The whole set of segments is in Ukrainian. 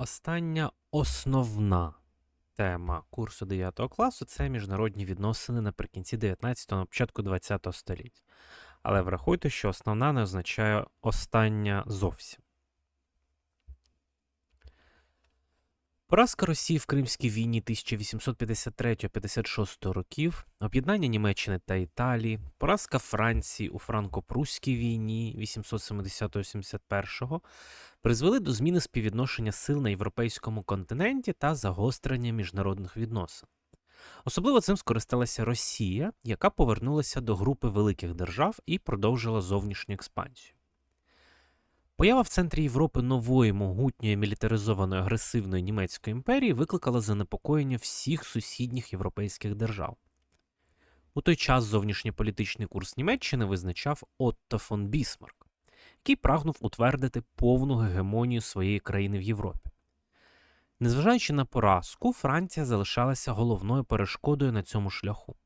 Остання основна тема курсу 9 класу це міжнародні відносини наприкінці 19-го, на початку 20-го століття. Але врахуйте, що основна не означає остання зовсім. Поразка Росії в Кримській війні 1853-56 років, об'єднання Німеччини та Італії, поразка Франції у Франко-Прусській війні 870-81 призвели до зміни співвідношення сил на європейському континенті та загострення міжнародних відносин. Особливо цим скористалася Росія, яка повернулася до групи великих держав і продовжила зовнішню експансію. Поява в центрі Європи нової могутньої мілітаризованої агресивної німецької імперії викликала занепокоєння всіх сусідніх європейських держав. У той час зовнішньополітичний курс Німеччини визначав Отто фон Бісмарк, який прагнув утвердити повну гегемонію своєї країни в Європі. Незважаючи на поразку, Франція залишалася головною перешкодою на цьому шляху.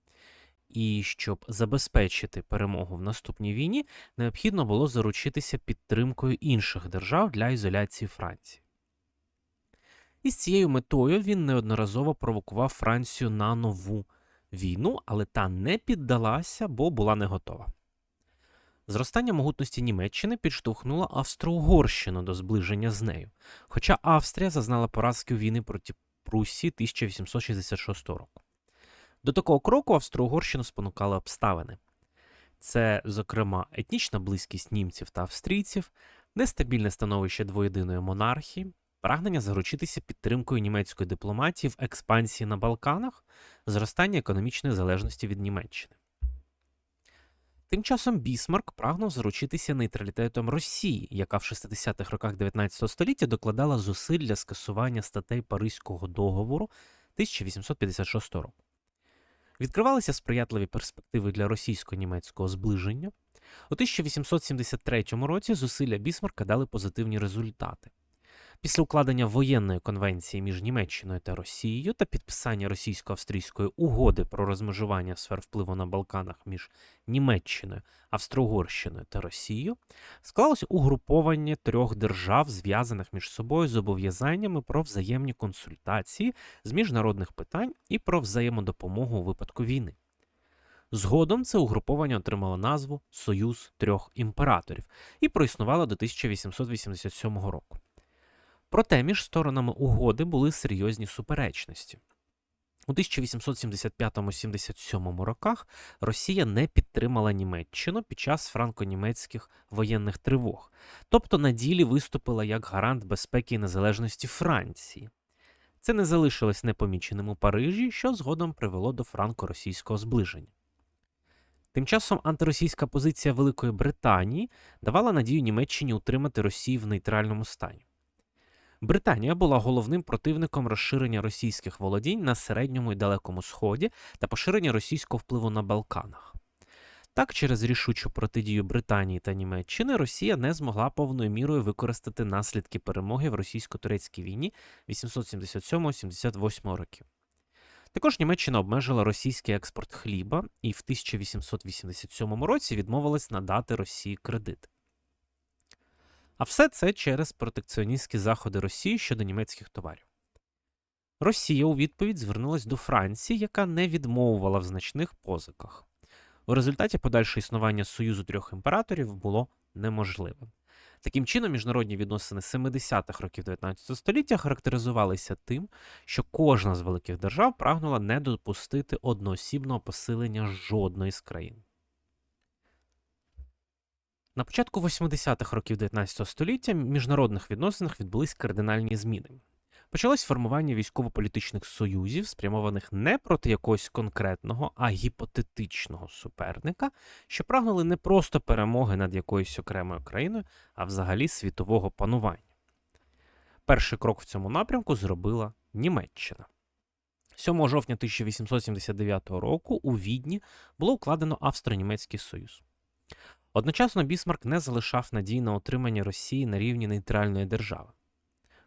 І щоб забезпечити перемогу в наступній війні, необхідно було заручитися підтримкою інших держав для ізоляції Франції. І з цією метою він неодноразово провокував Францію на нову війну, але та не піддалася, бо була не готова. Зростання могутності Німеччини підштовхнуло Австро-Угорщину до зближення з нею, хоча Австрія зазнала поразки у війни проти Прусії 1866 року. До такого кроку Австро-Угорщину спонукали обставини. Це, зокрема, етнічна близькість німців та австрійців, нестабільне становище двоєдиної монархії, прагнення заручитися підтримкою німецької дипломатії в експансії на Балканах, зростання економічної залежності від Німеччини. Тим часом Бісмарк прагнув заручитися нейтралітетом Росії, яка в 60-х роках 19 століття докладала зусиль для скасування статей Паризького договору 1856 року. Відкривалися сприятливі перспективи для російсько-німецького зближення. У 1873 році зусилля Бісмарка дали позитивні результати. Після укладення воєнної конвенції між Німеччиною та Росією та підписання російсько-австрійської угоди про розмежування сфер впливу на Балканах між Німеччиною, Австро-Угорщиною та Росією склалось угруповання трьох держав, зв'язаних між собою зобов'язаннями про взаємні консультації з міжнародних питань і про взаємодопомогу у випадку війни. Згодом це угруповання отримало назву Союз трьох імператорів і проіснувало до 1887 року. Проте між сторонами угоди були серйозні суперечності. У 1875-77 роках Росія не підтримала Німеччину під час франко-німецьких воєнних тривог, тобто на ділі виступила як гарант безпеки і незалежності Франції. Це не залишилось непоміченим у Парижі, що згодом привело до франко-російського зближення. Тим часом антиросійська позиція Великої Британії давала надію Німеччині утримати Росію в нейтральному стані. Британія була головним противником розширення російських володінь на середньому і далекому сході та поширення російського впливу на Балканах. Так, через рішучу протидію Британії та Німеччини Росія не змогла повною мірою використати наслідки перемоги в російсько-турецькій війні 877-78 років. Також Німеччина обмежила російський експорт хліба і в 1887 році відмовилась надати Росії кредит. А все це через протекціоністські заходи Росії щодо німецьких товарів. Росія у відповідь звернулась до Франції, яка не відмовувала в значних позиках. У результаті подальше існування Союзу трьох імператорів було неможливим. Таким чином, міжнародні відносини 70-х років 19 століття характеризувалися тим, що кожна з великих держав прагнула не допустити одноосібного посилення жодної з країн. На початку 80-х років 19 століття в міжнародних відносинах відбулись кардинальні зміни. Почалось формування військово-політичних союзів, спрямованих не проти якогось конкретного, а гіпотетичного суперника, що прагнули не просто перемоги над якоюсь окремою країною, а взагалі світового панування. Перший крок в цьому напрямку зробила Німеччина. 7 жовтня 1879 року у Відні було укладено Австро-Німецький Союз. Одночасно Бісмарк не залишав надій на отримання Росії на рівні нейтральної держави.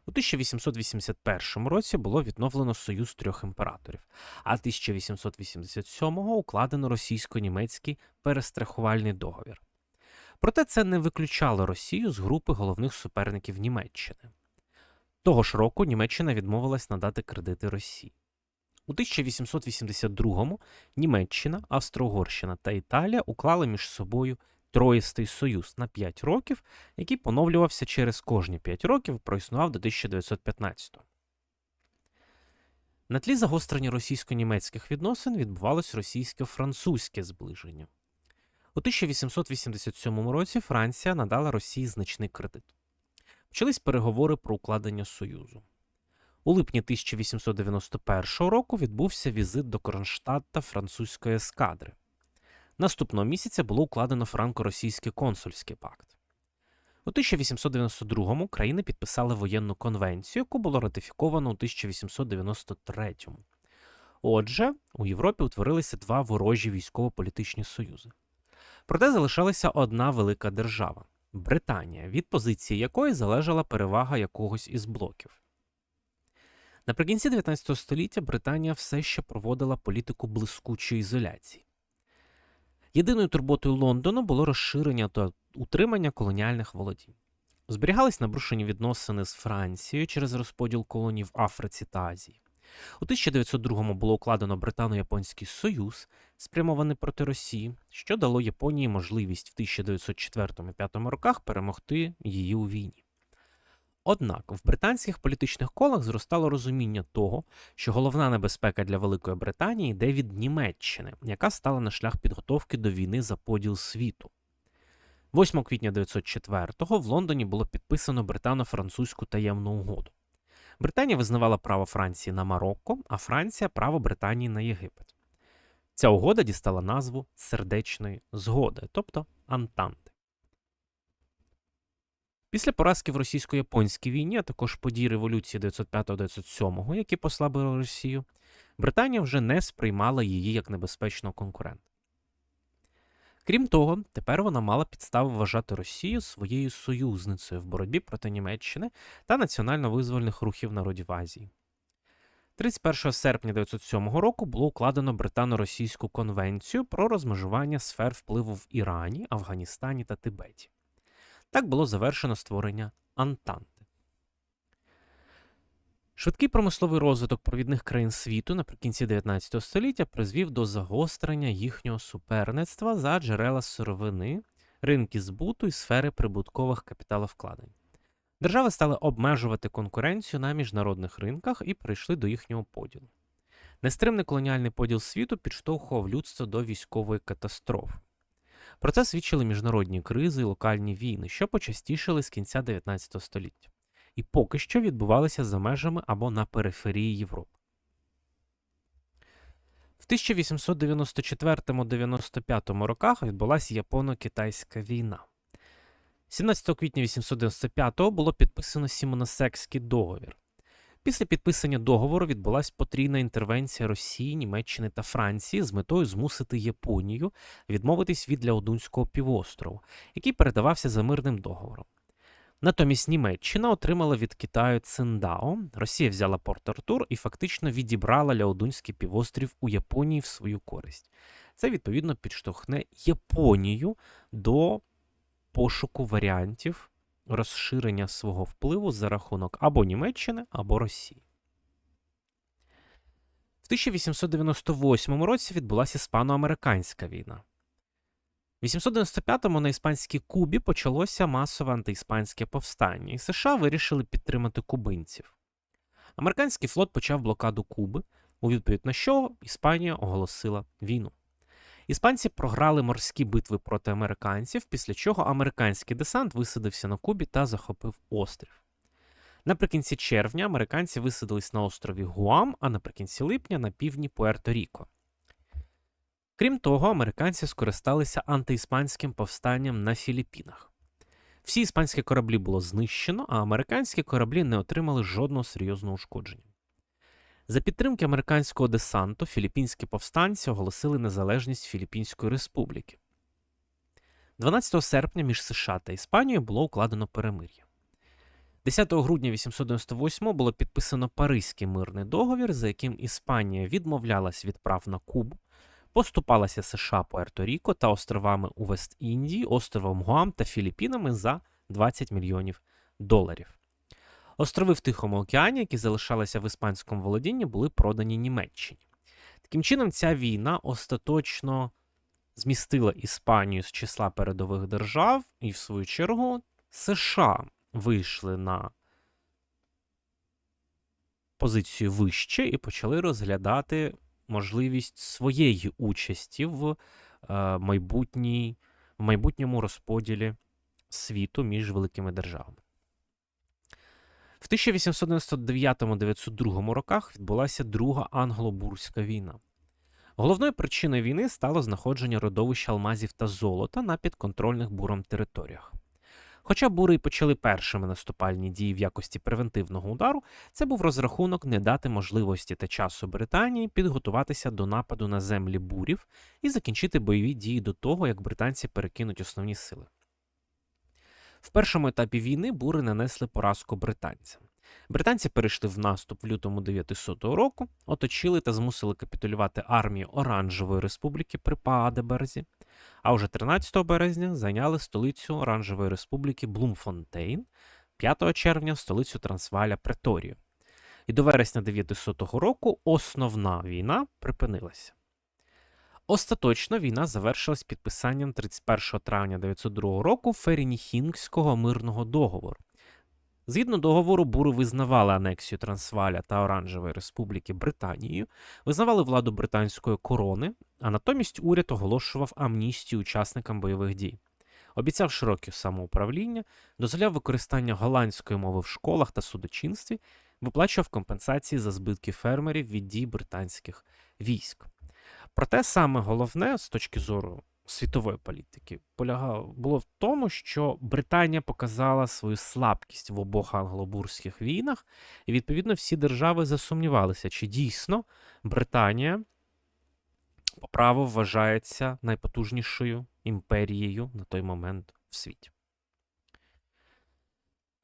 У 1881 році було відновлено Союз трьох імператорів, а 1887-го укладено російсько-німецький перестрахувальний договір. Проте це не виключало Росію з групи головних суперників Німеччини. Того ж року Німеччина відмовилась надати кредити Росії. У 1882-му Німеччина, Австро-Угорщина та Італія уклали між собою Троїстий союз на 5 років, який поновлювався через кожні 5 років, проіснував до 1915-го. На тлі загострення російсько-німецьких відносин відбувалось російсько-французьке зближення. У 1887 році Франція надала Росії значний кредит. Почались переговори про укладення Союзу. У липні 1891 року відбувся візит до Кронштадта французької ескадри. Наступного місяця було укладено франко-російський консульський пакт. У 1892-му країни підписали воєнну конвенцію, яку було ратифіковано у 1893-му. Отже, у Європі утворилися два ворожі військово-політичні союзи. Проте залишалася одна велика держава Британія, від позиції якої залежала перевага якогось із блоків. Наприкінці 19 століття Британія все ще проводила політику блискучої ізоляції. Єдиною турботою Лондону було розширення та утримання колоніальних володінь. Зберігались набрушені відносини з Францією через розподіл колоній в Африці та Азії. У 1902-му було укладено Британо-Японський Союз, спрямований проти Росії, що дало Японії можливість в 1904-5 роках перемогти її у війні. Однак в британських політичних колах зростало розуміння того, що головна небезпека для Великої Британії йде від Німеччини, яка стала на шлях підготовки до війни за поділ світу. 8 квітня 1904-го в Лондоні було підписано британо-французьку таємну угоду. Британія визнавала право Франції на Марокко, а Франція право Британії на Єгипет. Ця угода дістала назву сердечної згоди, тобто Антанти. Після поразки в російсько-японській війні, а також подій революції 905-907, які послабили Росію, Британія вже не сприймала її як небезпечного конкурента. Крім того, тепер вона мала підстави вважати Росію своєю союзницею в боротьбі проти Німеччини та національно-визвольних рухів народів Азії. 31 серпня 1907 року було укладено Британо-Російську конвенцію про розмежування сфер впливу в Ірані, Афганістані та Тибеті. Так було завершено створення Антанти. Швидкий промисловий розвиток провідних країн світу наприкінці 19 століття призвів до загострення їхнього суперництва за джерела сировини, ринки збуту і сфери прибуткових капіталовкладень. Держави стали обмежувати конкуренцію на міжнародних ринках і прийшли до їхнього поділу. Нестримний колоніальний поділ світу підштовхував людство до військової катастрофи. Про це свідчили міжнародні кризи і локальні війни, що почастішили з кінця 19 століття, і поки що відбувалися за межами або на периферії Європи. В 1894-95 роках відбулася Японо-Китайська війна. 17 квітня 1895 було підписано Сімоносекський договір. Після підписання договору відбулася потрійна інтервенція Росії, Німеччини та Франції з метою змусити Японію відмовитись від Ляодунського півострову, який передавався за мирним договором. Натомість Німеччина отримала від Китаю Циндао, Росія взяла Порт Артур і фактично відібрала Ляодунський півострів у Японії в свою користь. Це відповідно підштовхне Японію до пошуку варіантів розширення свого впливу за рахунок або Німеччини, або Росії. В 1898 році відбулася іспано-американська війна. В 895-му на іспанській Кубі почалося масове антиіспанське повстання, і США вирішили підтримати кубинців. Американський флот почав блокаду Куби, у відповідь на що Іспанія оголосила війну. Іспанці програли морські битви проти американців, після чого американський десант висадився на Кубі та захопив острів. Наприкінці червня американці висадились на острові Гуам, а наприкінці липня на півдні Пуерто-Ріко. Крім того, американці скористалися антиіспанським повстанням на Філіппінах. Всі іспанські кораблі було знищено, а американські кораблі не отримали жодного серйозного ушкодження. За підтримки американського десанту філіппінські повстанці оголосили незалежність Філіппінської республіки. 12 серпня між США та Іспанією було укладено перемир'я. 10 грудня 898 було підписано Паризький мирний договір, за яким Іспанія відмовлялась від прав на Кубу, поступалася США Пуерто-Ріко та островами у Вест-Індії, островом Гуам та Філіппінами за 20 мільйонів доларів. Острови в Тихому океані, які залишалися в іспанському володінні, були продані Німеччині. Таким чином, ця війна остаточно змістила Іспанію з числа передових держав, і, в свою чергу, США вийшли на позицію вище і почали розглядати можливість своєї участі в е, майбутній, в майбутньому розподілі світу між великими державами. В 1899-902 роках відбулася Друга англо-бурська війна. Головною причиною війни стало знаходження родовища алмазів та золота на підконтрольних буром територіях. Хоча бури й почали першими наступальні дії в якості превентивного удару, це був розрахунок не дати можливості та часу Британії підготуватися до нападу на землі бурів і закінчити бойові дії до того, як британці перекинуть основні сили. В першому етапі війни бури нанесли поразку британцям. Британці перейшли в наступ в лютому 900 року, оточили та змусили капітулювати армію Оранжевої Республіки при Паадеберзі, а вже 13 березня зайняли столицю Оранжевої Республіки Блумфонтейн, 5 червня столицю Трансваля Преторію. І до вересня 900 року основна війна припинилася. Остаточно війна завершилась підписанням 31 травня 902 року Ферініхінгського мирного договору. Згідно договору, бури визнавали анексію Трансваля та Оранжевої Республіки Британією, визнавали владу британської корони, а натомість уряд оголошував амністію учасникам бойових дій. Обіцяв широке самоуправління, дозволяв використання голландської мови в школах та судочинстві, виплачував компенсації за збитки фермерів від дій британських військ. Проте саме головне з точки зору світової політики полягало було в тому, що Британія показала свою слабкість в обох англобурських війнах, і відповідно всі держави засумнівалися, чи дійсно Британія по праву вважається найпотужнішою імперією на той момент в світі.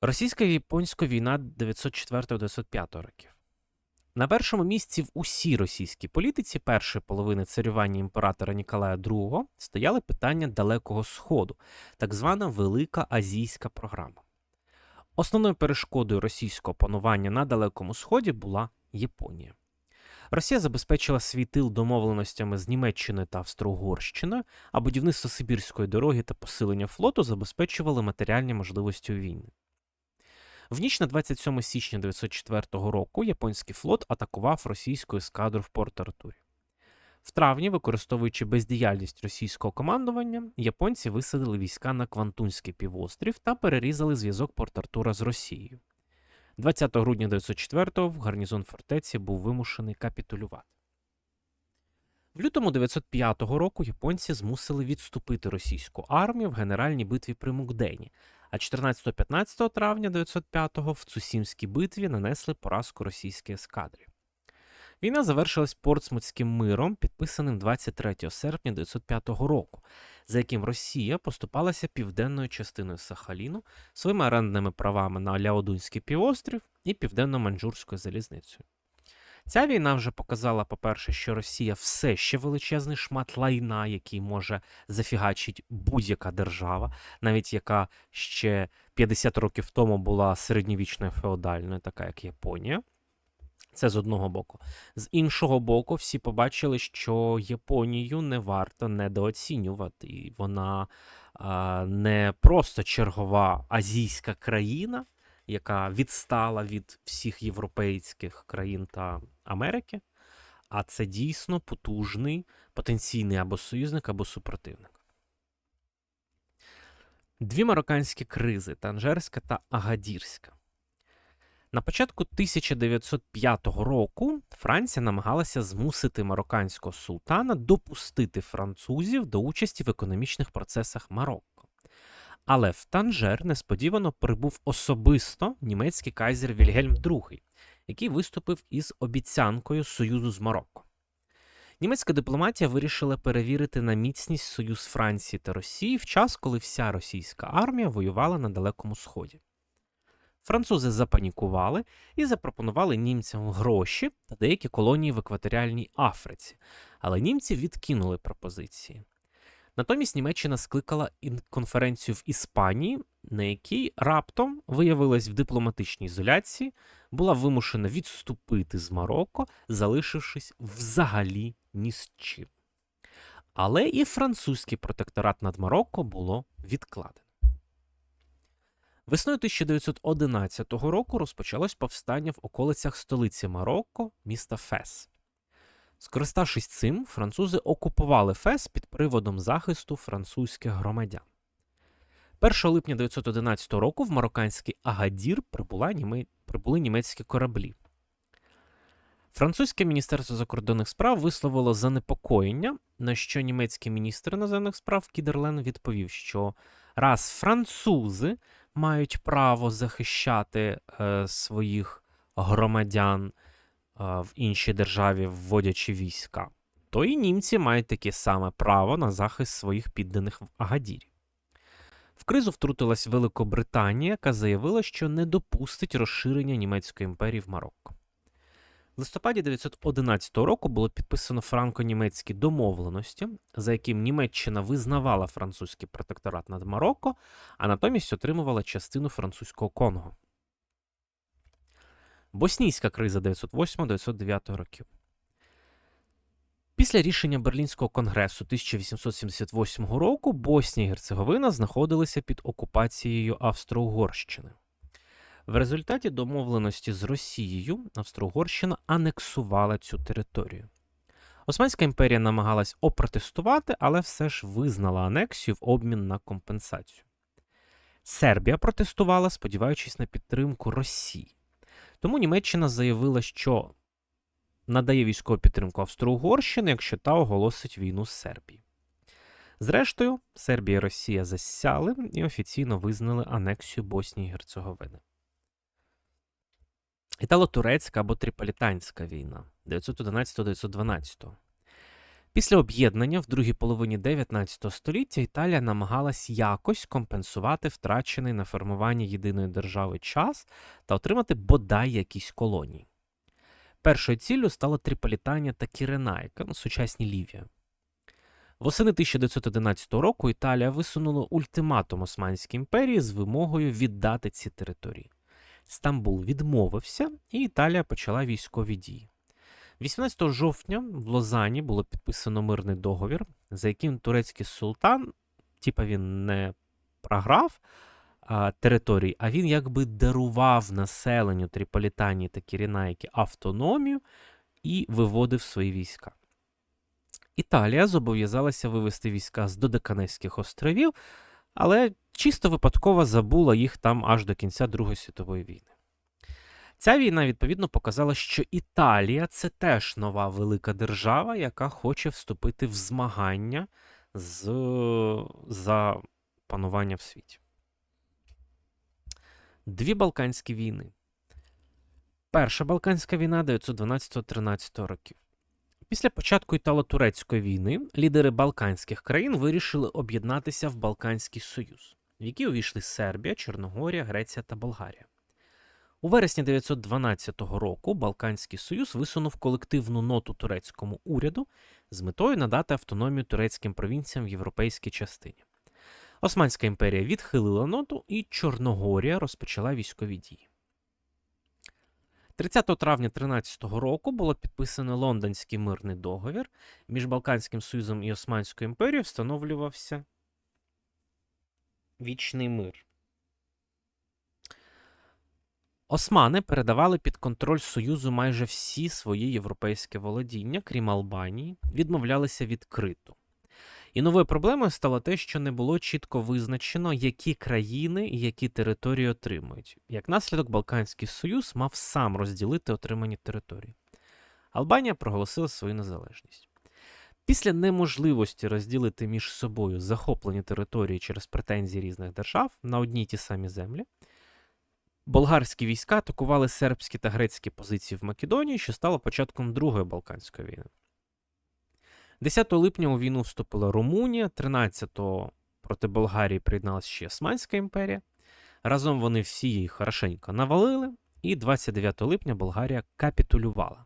Російська японська війна 904-905 років. На першому місці в усій російській політиці першої половини царювання імператора Ніколая II стояли питання Далекого Сходу, так звана Велика Азійська програма. Основною перешкодою російського панування на Далекому Сході була Японія. Росія забезпечила свій тил домовленостями з Німеччиною та Австро-Угорщиною, а будівництво Сибірської дороги та посилення флоту забезпечували матеріальні можливості війни. В ніч на 27 січня 1904 року японський флот атакував російську ескадру в Порт Артурі. В травні, використовуючи бездіяльність російського командування, японці висадили війська на Квантунський півострів та перерізали зв'язок Порт Артура з Росією. 20 грудня 1904 в гарнізон фортеці був вимушений капітулювати. В лютому 905 року японці змусили відступити російську армію в генеральній битві при Мукдені, а 14-15 травня 905-го в Цусімській битві нанесли поразку російській ескадрі. Війна завершилась Портсмутським миром, підписаним 23 серпня 905 року, за яким Росія поступалася південною частиною Сахаліну своїми орендними правами на Ляодунський півострів і південно-манджурською залізницею. Ця війна вже показала, по-перше, що Росія все ще величезний шмат лайна, який може зафігачити будь-яка держава, навіть яка ще 50 років тому була середньовічною феодальною, така як Японія. Це з одного боку. З іншого боку, всі побачили, що Японію не варто недооцінювати. І Вона а, не просто чергова азійська країна, яка відстала від всіх європейських країн та Америки, а це дійсно потужний потенційний або союзник, або супротивник. Дві марокканські кризи Танжерська та Агадірська. На початку 1905 року Франція намагалася змусити марокканського султана допустити французів до участі в економічних процесах Марокко. Але в Танжер несподівано прибув особисто німецький кайзер Вільгельм II, який виступив із обіцянкою союзу з Марокко. Німецька дипломатія вирішила перевірити на міцність союз Франції та Росії в час, коли вся російська армія воювала на Далекому Сході. Французи запанікували і запропонували німцям гроші та деякі колонії в екваторіальній Африці, але німці відкинули пропозиції. Натомість Німеччина скликала конференцію в Іспанії, на якій раптом виявилась в дипломатичній ізоляції, була вимушена відступити з Марокко, залишившись взагалі ні з чим. Але і французький протекторат над Марокко було відкладено. Весною 1911 року розпочалось повстання в околицях столиці Марокко, міста Фес. Скориставшись цим, французи окупували Фес під приводом захисту французьких громадян. 1 липня 1911 року в марокканський Агадір прибули німецькі кораблі. Французьке міністерство закордонних справ висловило занепокоєння, на що німецький міністр іноземних справ Кідерлен відповів, що раз французи мають право захищати е, своїх громадян в іншій державі, вводячи війська, то і німці мають таке саме право на захист своїх підданих в Агадірі. В кризу втрутилась Великобританія, яка заявила, що не допустить розширення німецької імперії в Марокко. В листопаді 1911 року було підписано франко-німецькі домовленості, за яким Німеччина визнавала французький протекторат над Марокко, а натомість отримувала частину французького Конго. Боснійська криза 908-909 років. Після рішення Берлінського конгресу 1878 року Боснія і Герцеговина знаходилися під окупацією Австро-Угорщини. В результаті домовленості з Росією Австро-Угорщина анексувала цю територію. Османська імперія намагалась опротестувати, але все ж визнала анексію в обмін на компенсацію. Сербія протестувала, сподіваючись на підтримку Росії. Тому Німеччина заявила, що надає військову підтримку Австро-Угорщини, якщо та оголосить війну з Сербії. Зрештою, Сербія і Росія засяли і офіційно визнали анексію Боснії і Герцеговини. Італо-турецька або Тріполітанська війна 911-912. Після об'єднання в другій половині 19 століття Італія намагалась якось компенсувати втрачений на формування єдиної держави час та отримати бодай якісь колонії. Першою ціллю стало Тріполітанія та Кіренайка, ну, сучасні Лівія. Восени 1911 року Італія висунула ультиматум Османській імперії з вимогою віддати ці території. Стамбул відмовився, і Італія почала військові дії. 18 жовтня в Лозані було підписано мирний договір, за яким турецький султан, типа він не програв а, території, а він якби дарував населенню Тріполітанії та Кірінайки автономію і виводив свої війська. Італія зобов'язалася вивести війська з Додеканезьких островів, але чисто випадково забула їх там аж до кінця Другої світової війни. Ця війна, відповідно, показала, що Італія це теж нова велика держава, яка хоче вступити в змагання з, за панування в світі. Дві Балканські війни. Перша Балканська війна 912-13 років. Після початку Італо-Турецької війни лідери Балканських країн вирішили об'єднатися в Балканський Союз, в який увійшли Сербія, Чорногорія, Греція та Болгарія. У вересні 912 року Балканський Союз висунув колективну ноту турецькому уряду з метою надати автономію турецьким провінціям в європейській частині. Османська імперія відхилила ноту, і Чорногорія розпочала військові дії. 30 травня 13 року було підписано Лондонський мирний договір. Між Балканським Союзом і Османською імперією встановлювався вічний мир. Османи передавали під контроль Союзу майже всі свої європейські володіння, крім Албанії, відмовлялися відкрито. І новою проблемою стало те, що не було чітко визначено, які країни і які території отримують. Як наслідок, Балканський Союз мав сам розділити отримані території. Албанія проголосила свою незалежність. Після неможливості розділити між собою захоплені території через претензії різних держав на одні й ті самі землі, болгарські війська атакували сербські та грецькі позиції в Македонії, що стало початком Другої Балканської війни. 10 липня у війну вступила Румунія, 13-го проти Болгарії приєдналася ще Османська імперія. Разом вони всі її хорошенько навалили, і 29 липня Болгарія капітулювала.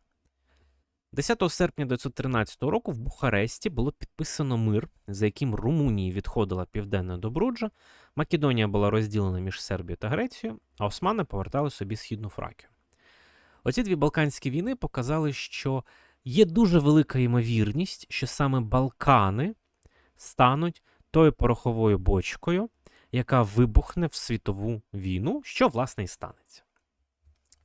10 серпня 1913 року в Бухаресті було підписано мир, за яким Румунії відходила південна Добруджа, Македонія була розділена між Сербією та Грецією, а Османи повертали собі східну Фракію. Оці дві Балканські війни показали, що є дуже велика ймовірність, що саме Балкани стануть тою пороховою бочкою, яка вибухне в світову війну, що власне і станеться.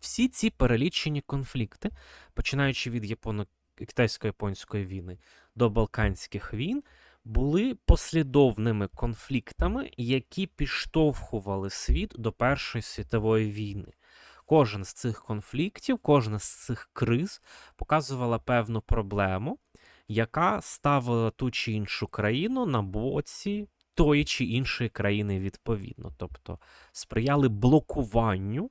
Всі ці перелічені конфлікти, починаючи від японо китайсько-японської війни до Балканських війн, були послідовними конфліктами, які підштовхували світ до Першої світової війни. Кожен з цих конфліктів, кожна з цих криз показувала певну проблему, яка ставила ту чи іншу країну на боці тої чи іншої країни відповідно. Тобто сприяли блокуванню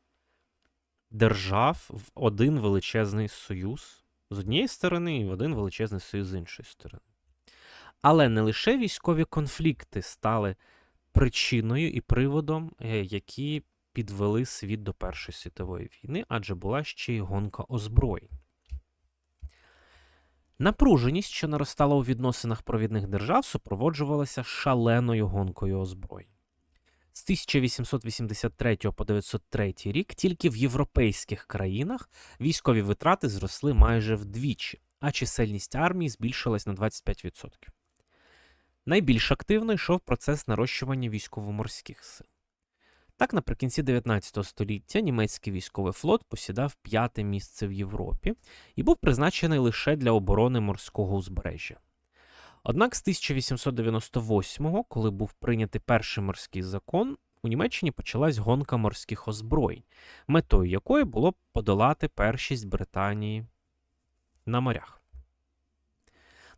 держав в один величезний союз з однієї сторони і в один величезний союз з іншої сторони. Але не лише військові конфлікти стали причиною і приводом, е, які підвели світ до Першої світової війни, адже була ще й гонка озброєнь. Напруженість, що наростала у відносинах провідних держав, супроводжувалася шаленою гонкою озброєнь. З 1883 по 903 рік тільки в європейських країнах військові витрати зросли майже вдвічі, а чисельність армії збільшилась на 25%. Найбільш активно йшов процес нарощування військово-морських сил. Так, наприкінці 19 століття німецький військовий флот посідав п'яте місце в Європі і був призначений лише для оборони морського узбережжя. Однак з 1898-го, коли був прийнятий перший морський закон, у Німеччині почалась гонка морських озброєнь, метою якої було подолати першість Британії на морях.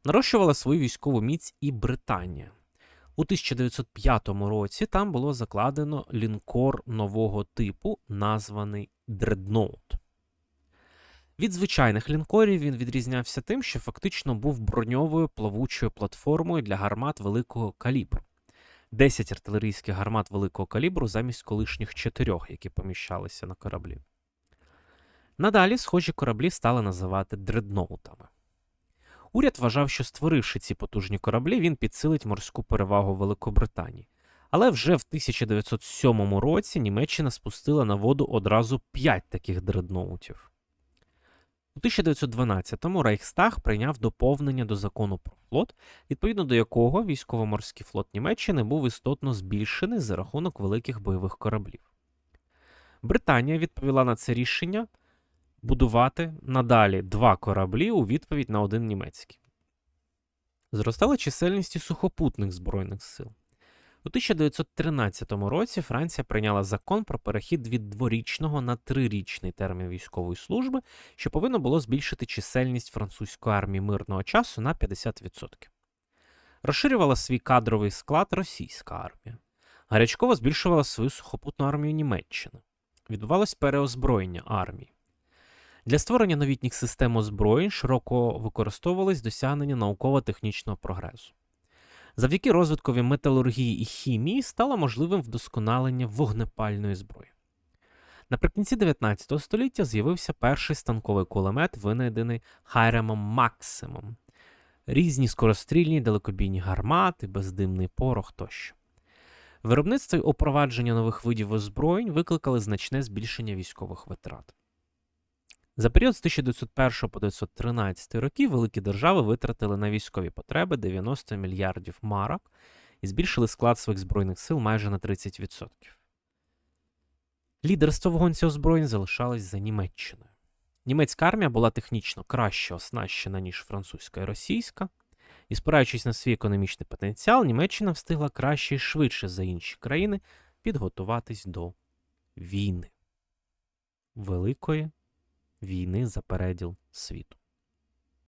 Нарощувала свою військову міць і Британія. У 1905 році там було закладено лінкор нового типу, названий Дредноут. Від звичайних лінкорів він відрізнявся тим, що фактично був броньовою плавучою платформою для гармат великого калібру. 10 артилерійських гармат великого калібру замість колишніх чотирьох, які поміщалися на кораблі. Надалі схожі кораблі стали називати дредноутами. Уряд вважав, що створивши ці потужні кораблі, він підсилить морську перевагу Великобританії. Але вже в 1907 році Німеччина спустила на воду одразу 5 таких дредноутів. У 1912-му Рейхстаг прийняв доповнення до закону про флот, відповідно до якого військово-морський флот Німеччини був істотно збільшений за рахунок великих бойових кораблів. Британія відповіла на це рішення будувати надалі два кораблі у відповідь на один німецький. Зростала чисельність і сухопутних збройних сил. У 1913 році Франція прийняла закон про перехід від дворічного на трирічний термін військової служби, що повинно було збільшити чисельність французької армії мирного часу на 50%. Розширювала свій кадровий склад російська армія. Гарячково збільшувала свою сухопутну армію Німеччина. Відбувалось переозброєння армії. Для створення новітніх систем озброєнь широко використовувались досягнення науково-технічного прогресу. Завдяки розвиткові металургії і хімії стало можливим вдосконалення вогнепальної зброї. Наприкінці 19 століття з'явився перший станковий кулемет, винайдений Хайремом Максимом, різні скорострільні далекобійні гармати, бездимний порох тощо. Виробництво й опровадження нових видів озброєнь викликали значне збільшення військових витрат. За період з 1901 по 1913 роки великі держави витратили на військові потреби 90 мільярдів марок і збільшили склад своїх збройних сил майже на 30%. Лідерство в гонці озброєнь залишалось за Німеччиною. Німецька армія була технічно краще оснащена, ніж французька і російська, і, спираючись на свій економічний потенціал, Німеччина встигла краще і швидше за інші країни підготуватись до війни. Великої війни за переділ світу.